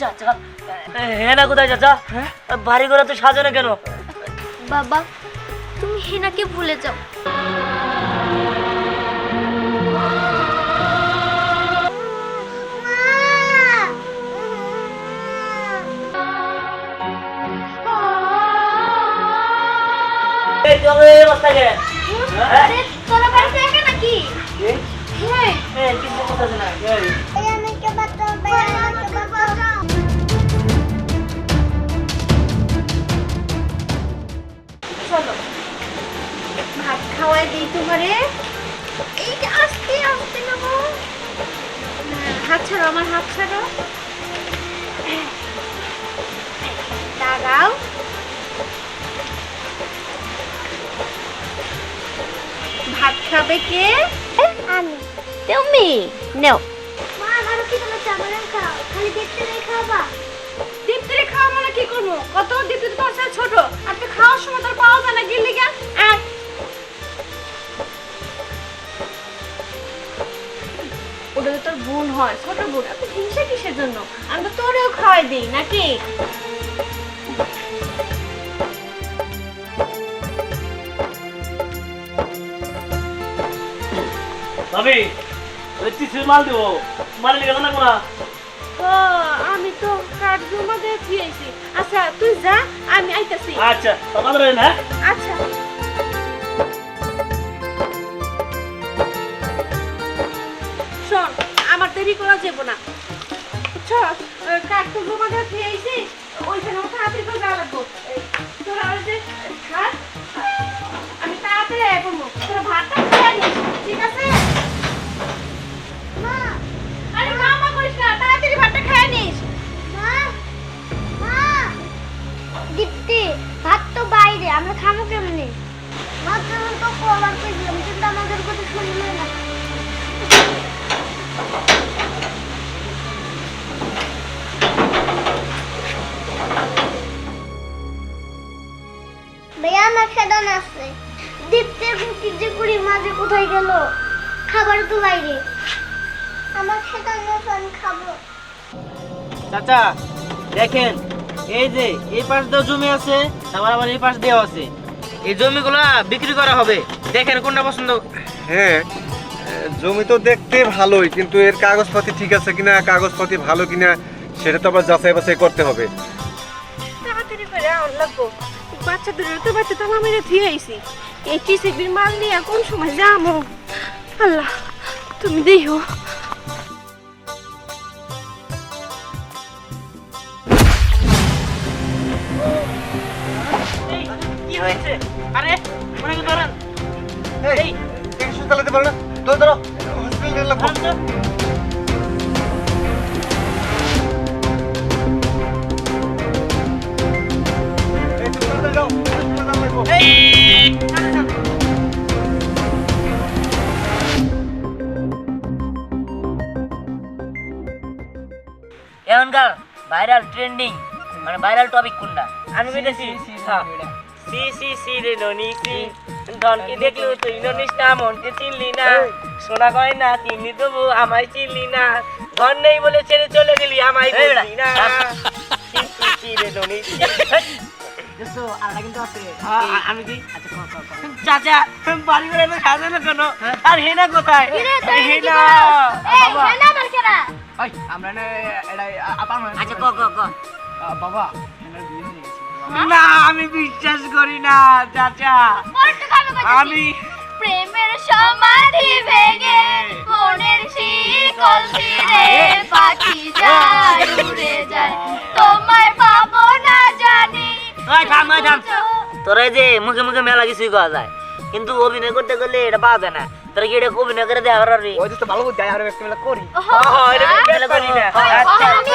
চাচা হেনা কোথায় চাচা বাড়ি ঘরে তো সাজানো কেন? বাবা তুমি হেনাকে ভুলে যাও। তোরা বাড়িতে একা নাকি? হ্যাঁ। কিছু কথা না। খাওয়াই দিই তোমারে। এই যে আস্তে আস্তে নেব। হাত ছাড়ো আমার হাত ছাড়ো। দাঁড়াও। ভাত খাবে কে? আমি। তুমি। নেও। মা কি তোমার চামড়া খাও? খালি দেখতে রে খাবা দীপ্তিরে খাওয়া মানে কি করব? কত দীপ্তি তো তোমার ছোট। আর তো খাওয়ার সময় তোর পাওয়া যায় না গিল্লি গা ওটা তো তোর বোন হয় ছোট বোন এত হিংসা কিসের জন্য? আমি তো তোরেও খাওয়াই দিই নাকি? ভাবি ওই চিঠির মাল দেবো। মাল নিয়ে গেল না কোনা ও আমি তো জমা দিয়ে আচ্ছা তুই যা আমি আইতাছি। আচ্ছা তোমাদের না আচ্ছা। দেরি করা যাব না। বুঝছ কাঠ তো জমা দিয়ে দিয়েছি ওইখানে আমাকে হাতে করে যাওয়া লাগবো। ভাইয়া আমার খেদান আছে। দীপ্তের কুকি যে কুড়ি মাঝে কোথায় গেল খাবার তো বাইরে। আমার খেদান আছে আমি খাব। চাচা দেখেন এই যে এই পাশ দিয়েও জমি আছে তারপর আবার এই পাশ দিয়েও আছে। এই জমিগুলো বিক্রি করা হবে। দেখেন কোনটা পছন্দ। হ্যাঁ জমি তো দেখতে ভালোই কিন্তু এর কাগজপাতি ঠিক আছে কিনা কাগজপাতি ভালো কিনা সেটা তো আবার যাচাই বাছাই করতে হবে। তাড়াতাড়ি করে আউন লাগবো বাচ্চাদের তো বাচ্চা তালা মেরে ধুয়ে আইছি। এই টিসিবির মাল নিয়ে কোন সময় যাব আল্লাহ তুমি দেখো কি হয়েছে? আরে মনে করে ধরেন। এই পারো না। ধরো ধরো। হসপিটালে এখনকার ভাইরাল ট্রেন্ডিং মানে ভাইরাল টপিক কোনটা আমি বেঁধেছি সি সি সি রে ননি সি ধনকে দেখল তুই ননিস না মনকে চিনলি না সোনা না চিনলি তবু আমায় চিনলি না ধন নেই বলে ছেড়ে চলে গেলি আমায় বুঝলি না আমি কি চাচা বাড়ি করে এনে সাজানো কেন আর হেনা কোথায় হেনা এই হেনা আমার আচ্ছা ক ক ক না আমি বিশ্বাস করি না চাচা আমি প্রেমের সমাধি ভেঙে মনের শিকল ছিঁড়ে পাখি যায় উড়ে যায় তোমায় পাবো না জানি ওই থাম ওই থাম। তোরা এই যে মুখে মুখে মেলা কিছুই করা যায়। কিন্তু অভিনয় করতে গেলে এটা পাওয়া যায় না। তোরা কি এটা অভিনয় করে দেওয়া পারবি ওই তো ভালো বুঝাই আর একটা মেলা করি। ও, হ্যাঁ, হ্যাঁ? আচ্ছা আমি।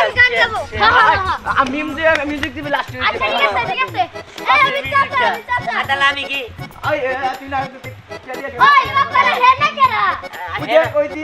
হ্যাঁ, হ্যাঁ, হ্যাঁ। আমি মিউজিক মিউজিক দিবি লাস্টে আচ্ছা ঠিক আছে ঠিক আছে। এই আমি চাচা আমি চাচা। আর আমি কি? ওই তুই না ওই বাবারা হেনা কেরা? বুঝে দি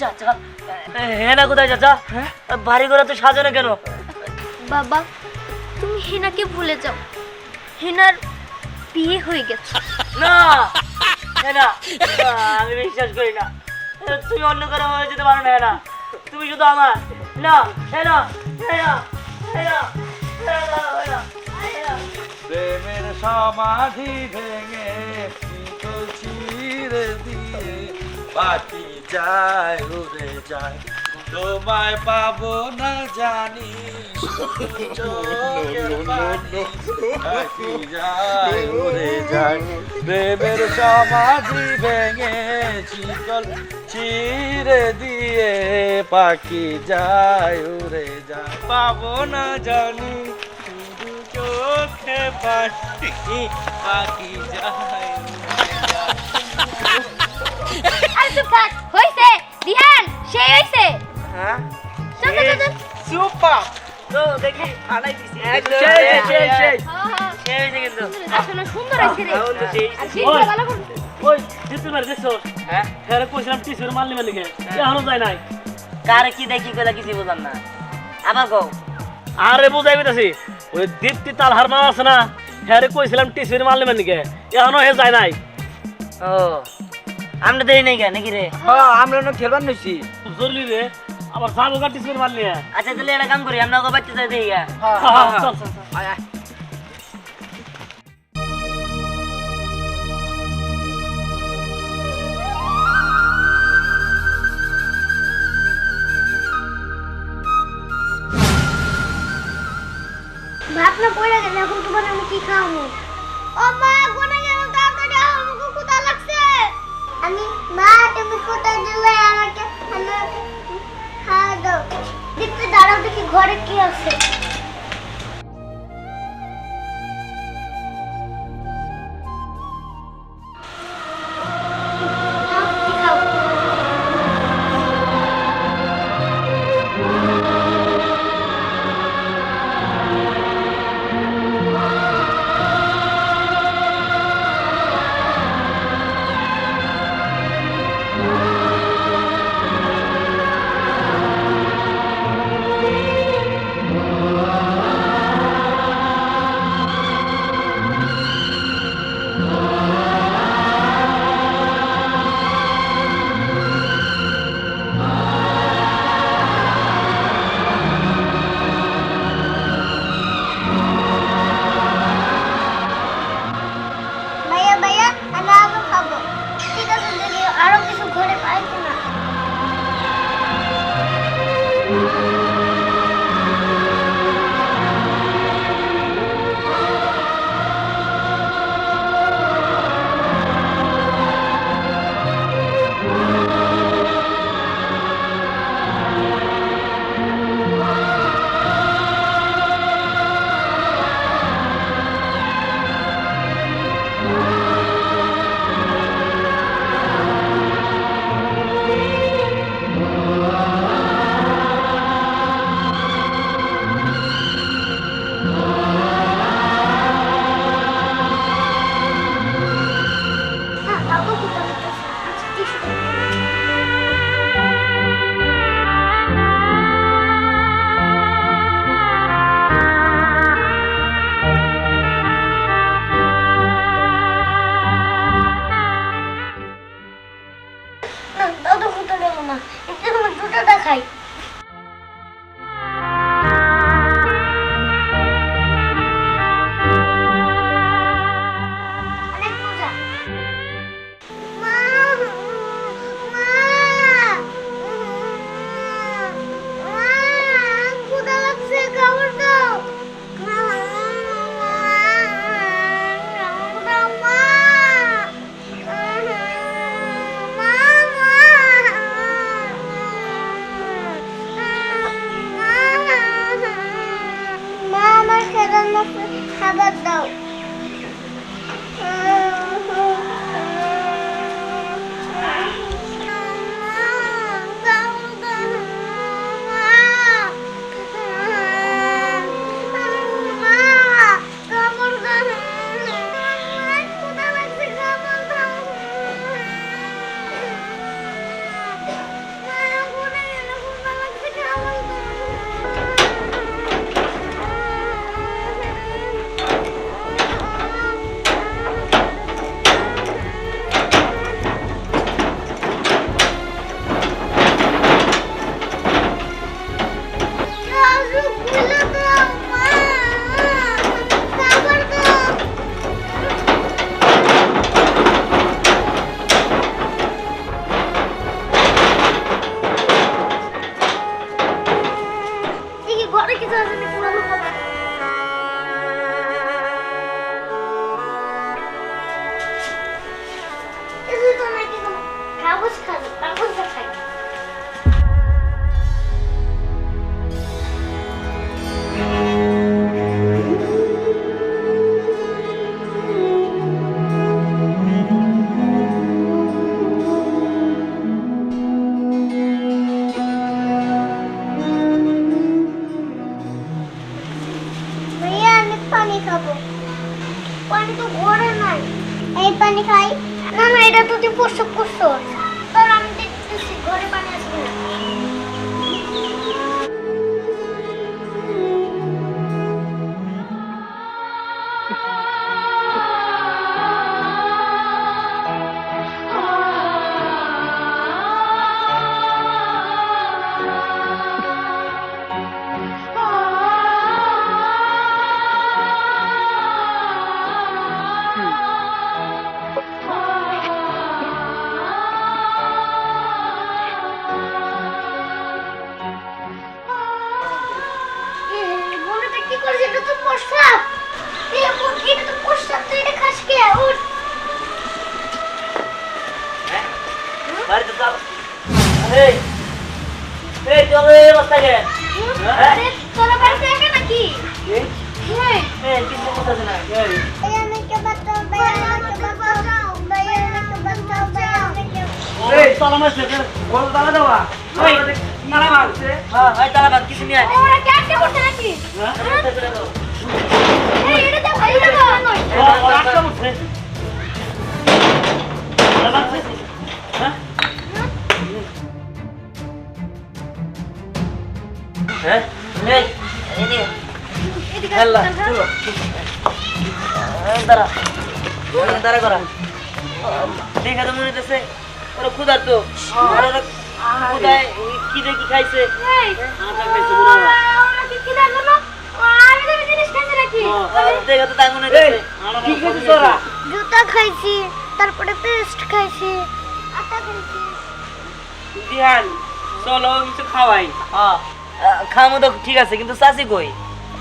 চাচা হ্যাঁ না কোথায় চাচা বাড়ি করে তো সাজানো কেন? বাবা তুমি হেনাকে ভুলে যাও। হেনার বিয়ে হয়ে গেছে। না হ্যাঁ না আমি বিশ্বাস করি না। তুমি অন্য কারও হয়ে যেতে পারো না হ্যাঁ না তুমি শুধু আমার। না হ্যাঁ না হ্যাঁ না হ্যাঁ না হ্যাঁ না, হ্যাঁ না, হ্যাঁ না। প্রেমের সমাধি ভেঙে বাকি যায় উড়ে যায়। তোমায় পাবো না জানি উড়ে যায়। প্রেমের সমাধি ভেঙে শীতল চিরে দিয়ে পাখি যায় উড়ে যায়। পাবো না জানি চোখে পানি পাখি যায়। চুপ থাক হইছে। দিহান সেই হইছে। হ্যাঁ? চল চল চল, সুপার তো দেখি আলাই দিছি। সেই সেই, সেই সেই। হ্যাঁ, হ্যাঁ। কিন্তু। আসলে সুন্দর হইছে রে। এখন সেই ভালো করে। ওই জিততে পারে দেখছ হ্যাঁ। কইছিলাম টিসুর মারলি মারলি গে এখনও যায় নাই। কারে কি দেখি কইলা কিছু বুঝলাম না। আবার কও। আরে বুঝাই ওই দীপ্তি তাল হার মারা আছে না? হ্যাঁ কইছিলাম টিসুর মারলি মারলি গে এখনও হে যায় নাই। ও। আমরা দেই নাই কেন নাকি রে হ্যাঁ আমরা না খেলবার নইছি জরুরি রে আবার সাবো গা টিসুর মারলি হ্যাঁ আচ্ছা তাহলে একটা কাম করি আমরা ওকে বাচ্চা যাই দেখি গা। চল চল চল। আয় আয় ভাত না পড়ে গেলে এখন তোমার আমি কি খাওয়াবো কোথায় গেলে আমাকে আমাকে খাওয়া দাঁড়াও দেখি ঘরে কি আছে খাব। পানি তো ঘরে নাই। এই পানি খাই। না না, এটা তো তুই প্রসব করছ। বাড়িতে চল এই এই চল অবস্থা কে আরে তোরা বাড়িতে একা নাকি? এই। হ্যাঁ এই কিছু করতেছ না? এই। ভাইয়া আমাকে বাঁচাও ভাইয়া আমাকে বাঁচাও ভাইয়া আমাকে বাঁচাও ভাইয়া আমাকে এই। তালা মারছে বল তালা দেওয়া ওই তালা মারছে। হ্যাঁ ওই তালা মার কিছু নিয়ে আয়। ওরা ক্যান্সেল করতে নাকি? এই এটা তো ভাই দেবো আটটা উঠছে তালা দাঁড়া। দাঁড়া করা। দেখে তো মনে হইতেছে ওরা ক্ষুধার তো ক্ষুধায় কি কি খাইছে? হয়? দেখে তো তাই মনে জুতা খাইছি তারপরে পেস্ট খাইছি আটা খাইছি। বিহান চলো কিছু খাওয়াই। হ্যাঁ খামো তো ঠিক আছে কিন্তু চাচি কই?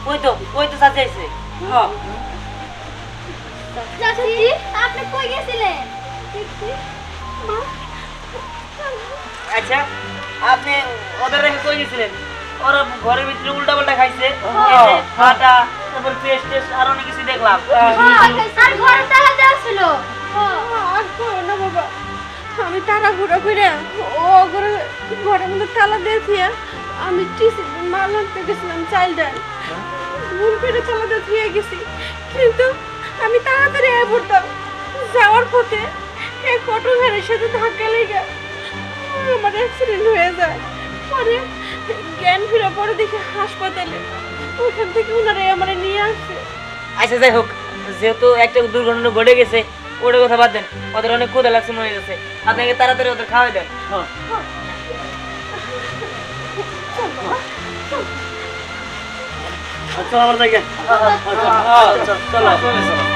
ওই তো ওই তো চাচি আইছে হ্যাঁ চাচি আপনি কই গেছিলেন? আচ্ছা আপনি ওদের রেখে কই গেছিলেন? ওরা ঘরের ভিতরে উল্টা পাল্টা খাইছে। আটা তারপর পেস্ট টেস্ট আর অনেক কিছু দেখলাম। আর ঘরে তালা দেওয়া ছিল। আর করো না বাবা। আমি তাড়াহুড়ো করে ও ঘরে ঘরের মধ্যে তালা দিয়েছি আমি টিসি মাল আনতে গেছিলাম চাইল্ডার। ভুল করে তালা দিয়ে ধুয়ে গেছি। কিন্তু আমি তাড়াতাড়ি আয় পড়তাম যাওয়ার পথে এই কটো ঘরের সাথে ধাক্কা লেগে আমার অ্যাক্সিডেন্ট হয়ে যায়। পরে জ্ঞান ফিরে পরে দেখি হাসপাতালে। ওখান থেকে ওনারা আমার নিয়ে আসছে আচ্ছা যাই হোক যেহেতু একটা দুর্ঘটনা ঘটে গেছে ওটার কথা বাদ দেন। ওদের অনেক ক্ষুদা লাগছে মনে হয়েছে আপনাকে তাড়াতাড়ি ওদের খাওয়াই দেন। আচ্ছা আমার দেখেন চলো